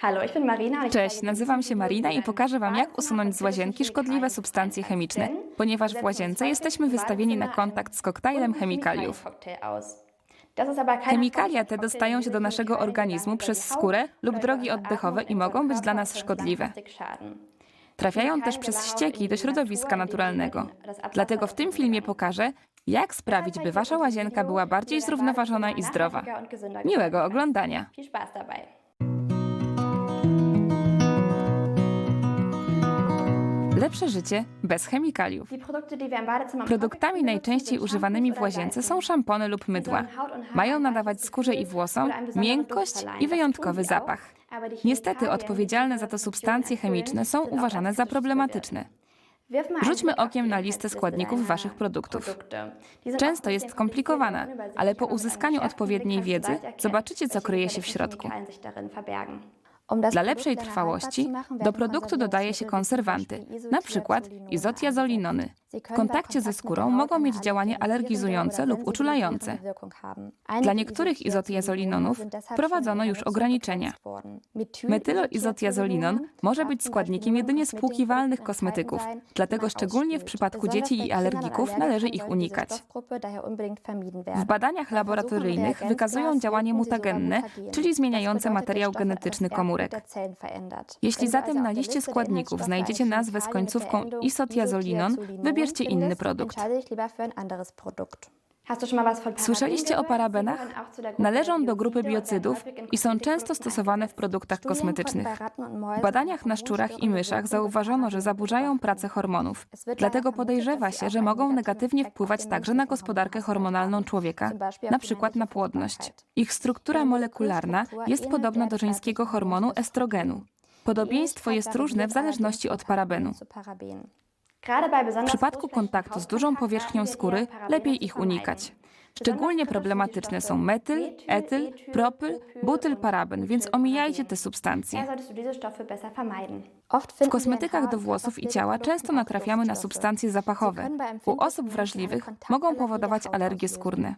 Hallo, ich bin Marina. Cześć, nazywam się Marina i pokażę Wam, jak usunąć z łazienki szkodliwe substancje chemiczne, ponieważ w łazience jesteśmy wystawieni na kontakt z koktajlem chemikaliów. Chemikalia te dostają się do naszego organizmu przez skórę lub drogi oddechowe i mogą być dla nas szkodliwe. Trafiają też przez ścieki do środowiska naturalnego. Dlatego w tym filmie pokażę, jak sprawić, by Wasza łazienka była bardziej zrównoważona i zdrowa. Miłego oglądania! Lepsze życie bez chemikaliów. Produktami najczęściej używanymi w łazience są szampony lub mydła. Mają nadawać skórze i włosom miękkość i wyjątkowy zapach. Niestety odpowiedzialne za to substancje chemiczne są uważane za problematyczne. Rzućmy okiem na listę składników Waszych produktów. Często jest skomplikowana, ale po uzyskaniu odpowiedniej wiedzy zobaczycie, co kryje się w środku. Dla lepszej trwałości do produktu dodaje się konserwanty, przykład izotiazolinony. W kontakcie ze skórą mogą mieć działanie alergizujące lub uczulające. Dla niektórych izotiazolinonów wprowadzono już ograniczenia. Metyloizotiazolinon może być składnikiem jedynie spłukiwalnych kosmetyków, dlatego szczególnie w przypadku dzieci i alergików należy ich unikać. W badaniach laboratoryjnych wykazują działanie mutagenne, czyli zmieniające materiał genetyczny komórek. Jeśli zatem na liście składników znajdziecie nazwę z końcówką isotiazolinon, wybierzcie inny produkt. Słyszeliście o parabenach? Należą do grupy biocydów i są często stosowane w produktach kosmetycznych. W badaniach na szczurach i myszach zauważono, że zaburzają pracę hormonów. Dlatego podejrzewa się, że mogą negatywnie wpływać także na gospodarkę hormonalną człowieka, na przykład na płodność. Ich struktura molekularna jest podobna do żeńskiego hormonu estrogenu. Podobieństwo jest różne w zależności od parabenu. W przypadku kontaktu z dużą powierzchnią skóry lepiej ich unikać. Szczególnie problematyczne są metyl, etyl, propyl, butylparaben, więc omijajcie te substancje. W kosmetykach do włosów i ciała często natrafiamy na substancje zapachowe. U osób wrażliwych mogą powodować alergie skórne.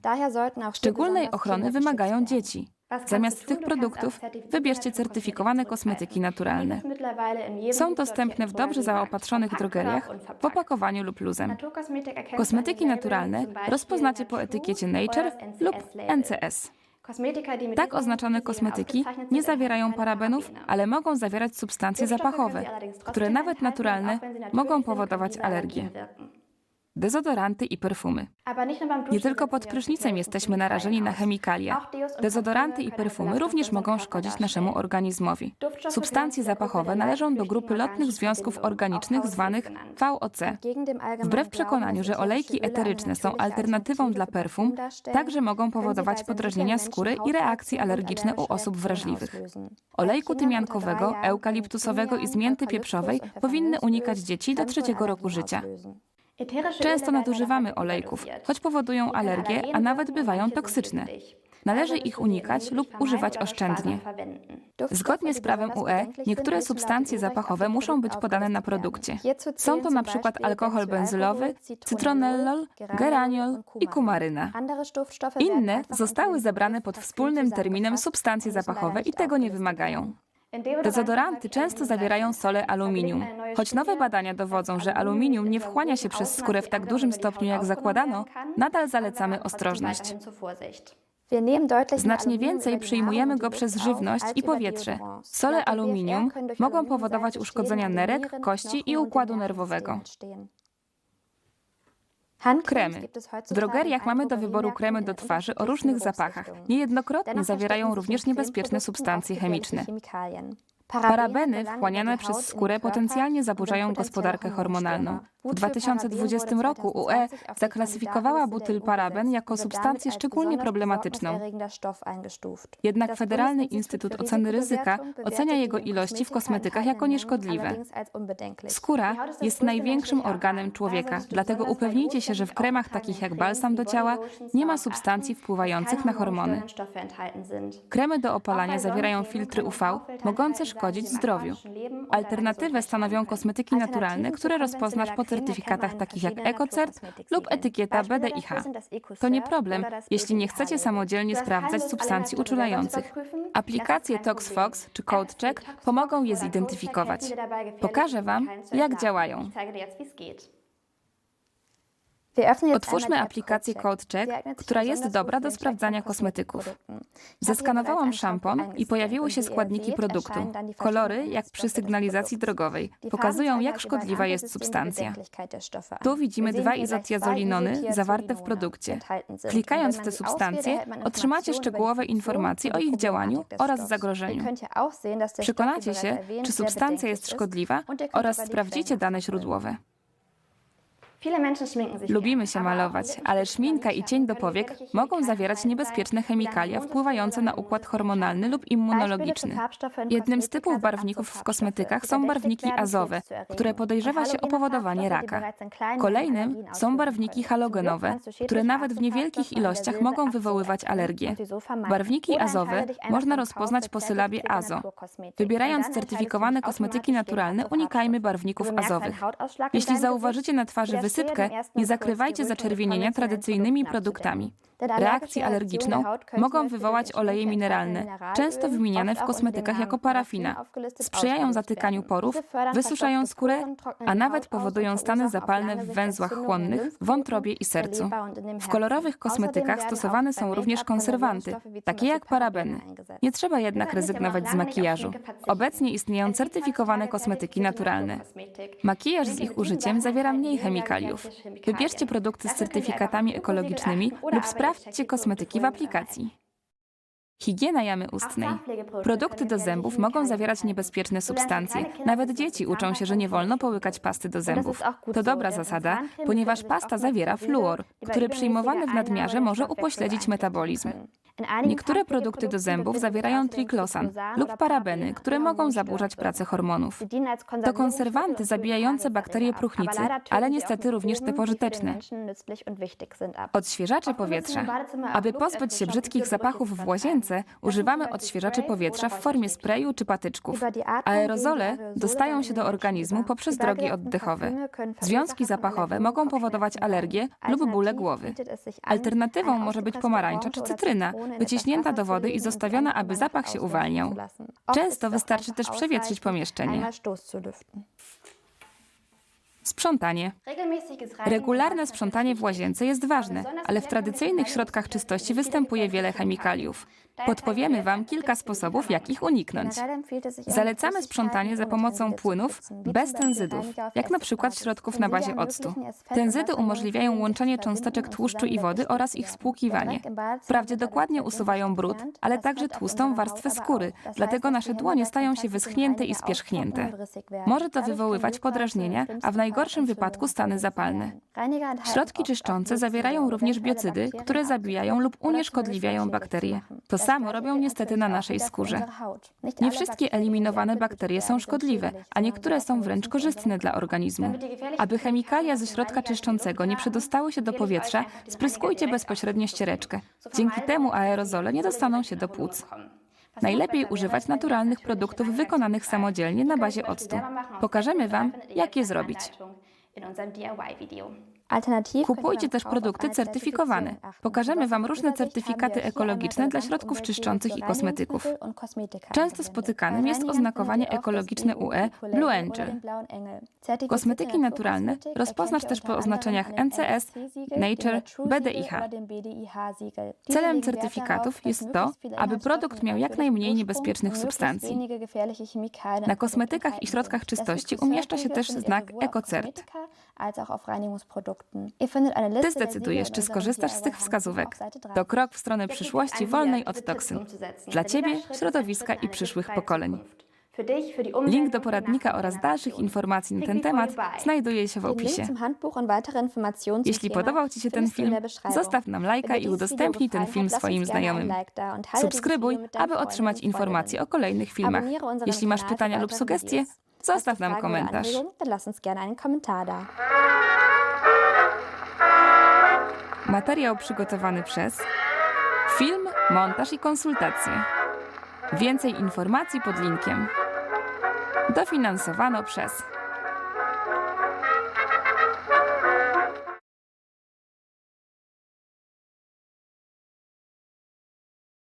Szczególnej ochrony wymagają dzieci. Zamiast tych produktów wybierzcie certyfikowane kosmetyki naturalne. Są dostępne w dobrze zaopatrzonych drogeriach w opakowaniu lub luzem. Kosmetyki naturalne rozpoznacie po etykiecie Nature lub NCS. Tak oznaczone kosmetyki nie zawierają parabenów, ale mogą zawierać substancje zapachowe, które nawet naturalne mogą powodować alergie. Dezodoranty i perfumy. Nie tylko pod prysznicem jesteśmy narażeni na chemikalia. Dezodoranty i perfumy również mogą szkodzić naszemu organizmowi. Substancje zapachowe należą do grupy lotnych związków organicznych zwanych VOC. Wbrew przekonaniu, że olejki eteryczne są alternatywą dla perfum, także mogą powodować podrażnienia skóry i reakcje alergiczne u osób wrażliwych. Olejku tymiankowego, eukaliptusowego i z mięty pieprzowej powinny unikać dzieci do trzeciego roku życia. Często nadużywamy olejków, choć powodują alergie, a nawet bywają toksyczne. Należy ich unikać lub używać oszczędnie. Zgodnie z prawem UE, niektóre substancje zapachowe muszą być podane na produkcie. Są to na przykład alkohol benzylowy, cytronellol, geraniol i kumaryna. Inne zostały zebrane pod wspólnym terminem substancje zapachowe i tego nie wymagają. Dezodoranty często zawierają sole aluminium. Choć nowe badania dowodzą, że aluminium nie wchłania się przez skórę w tak dużym stopniu, jak zakładano, nadal zalecamy ostrożność. Znacznie więcej przyjmujemy go przez żywność i powietrze. Sole aluminium mogą powodować uszkodzenia nerek, kości i układu nerwowego. Kremy. W drogeriach mamy do wyboru kremy do twarzy o różnych zapachach. Niejednokrotnie zawierają również niebezpieczne substancje chemiczne. Parabeny wchłaniane przez skórę potencjalnie zaburzają gospodarkę hormonalną. W 2020 roku UE zaklasyfikowała butylparaben jako substancję szczególnie problematyczną. Jednak Federalny Instytut Oceny Ryzyka ocenia jego ilości w kosmetykach jako nieszkodliwe. Skóra jest największym organem człowieka, dlatego upewnijcie się, że w kremach takich jak balsam do ciała nie ma substancji wpływających na hormony. Kremy do opalania zawierają filtry UV, mogące szkodzić zdrowiu. Alternatywę stanowią kosmetyki naturalne, które rozpoznasz po certyfikatach takich jak EcoCert lub etykieta BDIH. To nie problem, jeśli nie chcecie samodzielnie sprawdzać substancji uczulających. Aplikacje ToxFox czy CodeCheck pomogą je zidentyfikować. Pokażę Wam, jak działają. Otwórzmy aplikację CodeCheck, która jest dobra do sprawdzania kosmetyków. Zeskanowałam szampon i pojawiły się składniki produktu. Kolory, jak przy sygnalizacji drogowej, pokazują, jak szkodliwa jest substancja. Tu widzimy dwa izotiazolinony zawarte w produkcie. Klikając w te substancje, otrzymacie szczegółowe informacje o ich działaniu oraz zagrożeniu. Przekonacie się, czy substancja jest szkodliwa oraz sprawdzicie dane źródłowe. Lubimy się malować, ale szminka i cień do powiek mogą zawierać niebezpieczne chemikalia wpływające na układ hormonalny lub immunologiczny. Jednym z typów barwników w kosmetykach są barwniki azowe, które podejrzewa się o powodowanie raka. Kolejnym są barwniki halogenowe, które nawet w niewielkich ilościach mogą wywoływać alergie. Barwniki azowe można rozpoznać po sylabie azo. Wybierając certyfikowane kosmetyki naturalne, unikajmy barwników azowych. Jeśli zauważycie na twarzy wysypkę, nie zakrywajcie zaczerwienienia tradycyjnymi produktami. Reakcję alergiczną mogą wywołać oleje mineralne, często wymieniane w kosmetykach jako parafina. Sprzyjają zatykaniu porów, wysuszają skórę, a nawet powodują stany zapalne w węzłach chłonnych, wątrobie i sercu. W kolorowych kosmetykach stosowane są również konserwanty, takie jak parabeny. Nie trzeba jednak rezygnować z makijażu. Obecnie istnieją certyfikowane kosmetyki naturalne. Makijaż z ich użyciem zawiera mniej chemikaliów. Wybierzcie produkty z certyfikatami ekologicznymi lub sprawdźcie kosmetyki w aplikacji. Higiena jamy ustnej. Produkty do zębów mogą zawierać niebezpieczne substancje. Nawet dzieci uczą się, że nie wolno połykać pasty do zębów. To dobra zasada, ponieważ pasta zawiera fluor, który przyjmowany w nadmiarze może upośledzić metabolizm. Niektóre produkty do zębów zawierają triklosan lub parabeny, które mogą zaburzać pracę hormonów. To konserwanty zabijające bakterie próchnicy, ale niestety również te pożyteczne. Odświeżacze powietrza. Aby pozbyć się brzydkich zapachów w łazience, używamy odświeżaczy powietrza w formie sprayu czy patyczków. Aerozole dostają się do organizmu poprzez drogi oddechowe. Związki zapachowe mogą powodować alergię lub bóle głowy. Alternatywą może być pomarańcza czy cytryna, wyciśnięta do wody i zostawiona, aby zapach się uwalniał. Często wystarczy też przewietrzyć pomieszczenie. Sprzątanie. Regularne sprzątanie w łazience jest ważne, ale w tradycyjnych środkach czystości występuje wiele chemikaliów. Podpowiemy Wam kilka sposobów, jak ich uniknąć. Zalecamy sprzątanie za pomocą płynów bez tenzydów, jak na przykład środków na bazie octu. Tenzydy umożliwiają łączenie cząsteczek tłuszczu i wody oraz ich spłukiwanie. Wprawdzie dokładnie usuwają brud, ale także tłustą warstwę skóry, dlatego nasze dłonie stają się wyschnięte i spierzchnięte. Może to wywoływać podrażnienia, a w najgorszym wypadku stany zapalne. Środki czyszczące zawierają również biocydy, które zabijają lub unieszkodliwiają bakterie. To samo robią niestety na naszej skórze. Nie wszystkie eliminowane bakterie są szkodliwe, a niektóre są wręcz korzystne dla organizmu. Aby chemikalia ze środka czyszczącego nie przedostały się do powietrza, spryskujcie bezpośrednio ściereczkę. Dzięki temu aerozole nie dostaną się do płuc. Najlepiej używać naturalnych produktów wykonanych samodzielnie na bazie octu. Pokażemy Wam, jak je zrobić. Kupujcie też produkty certyfikowane. Pokażemy Wam różne certyfikaty ekologiczne dla środków czyszczących i kosmetyków. Często spotykanym jest oznakowanie ekologiczne UE Blue Angel. Kosmetyki naturalne rozpoznasz też po oznaczeniach NCS, Nature, BDIH. Celem certyfikatów jest to, aby produkt miał jak najmniej niebezpiecznych substancji. Na kosmetykach i środkach czystości umieszcza się też znak EcoCert. Ty zdecydujesz, czy skorzystasz z tych wskazówek. To krok w stronę przyszłości wolnej od toksyn. Dla Ciebie, środowiska i przyszłych pokoleń. Link do poradnika oraz dalszych informacji na ten temat znajduje się w opisie. Jeśli podobał Ci się ten film, zostaw nam lajka i udostępnij ten film swoim znajomym. Subskrybuj, aby otrzymać informacje o kolejnych filmach. Jeśli masz pytania lub sugestie, zostaw nam komentarz. Materiał przygotowany przez Film, montaż i konsultacje. Więcej informacji pod linkiem. Dofinansowano przez